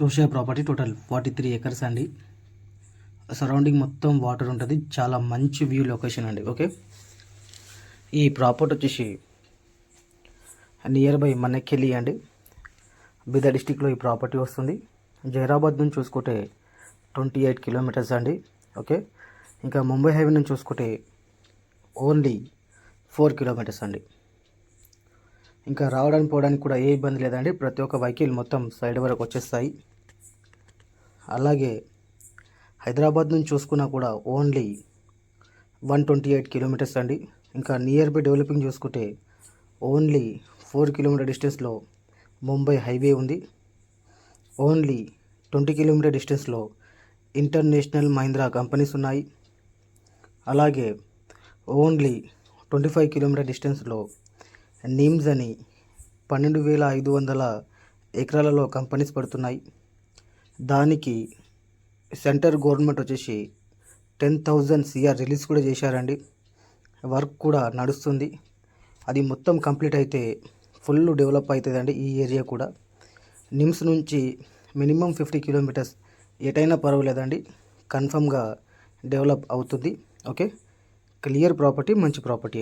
చూసే property total forty three acres అండి. Surrounding మొత్తం వాటర్ ఉంటుంది. చాలా మంచి వ్యూ లొకేషన్ అండి. ఓకే ఈ ప్రాపర్టీ వచ్చేసి నియర్ బై మనకెళ్ళి అండి బీదర్ డిస్టిక్లో ఈ ప్రాపర్టీ వస్తుంది. జైరాబాద్ నుంచి చూసుకుంటే ట్వంటీ ఎయిట్ కిలోమీటర్స్ అండి. ఓకే ఇంకా ముంబై హైవే నుంచి చూసుకుంటే ఓన్లీ ఫోర్ కిలోమీటర్స్ అండి. ఇంకా రావడానికి పోవడానికి కూడా ఏ ఇబ్బంది లేదండి. ప్రతి ఒక్క వెహికల్ మొత్తం సైడ్ వరకు వచ్చేస్తాయి. అలాగే హైదరాబాద్ నుంచి చూసుకున్నా కూడా only one twenty eight kilometres అండి. ఇంకా నియర్ బై డెవలపింగ్ చూసుకుంటే ఓన్లీ ఫోర్ కిలోమీటర్ డిస్టెన్స్లో ముంబై హైవే ఉంది. ఓన్లీ ట్వంటీ కిలోమీటర్ డిస్టెన్స్లో ఇంటర్నేషనల్ మహీంద్రా కంపెనీస్ ఉన్నాయి. అలాగే ఓన్లీ ట్వంటీ ఫైవ్ కిలోమీటర్ డిస్టెన్స్లో నిమ్స్ అని పన్నెండు వేల ఐదు వందల ఎకరాలలో కంపెనీస్ పడుతున్నాయి. దానికి సెంటర్ గవర్నమెంట్ వచ్చేసి టెన్ థౌజండ్ సిఆర్ రిలీజ్ కూడా చేశారండి. వర్క్ కూడా నడుస్తుంది. అది మొత్తం కంప్లీట్ అయితే ఫుల్ డెవలప్ అవుతుందండి ఈ ఏరియా కూడా. నిమ్స్ నుంచి మినిమం ఫిఫ్టీ కిలోమీటర్స్ ఎటైనా పర్వాలేదండి. కన్ఫర్మ్గా డెవలప్ అవుతుంది. ఓకే? క్లియర్ ప్రాపర్టీ మంచి ప్రాపర్టీ.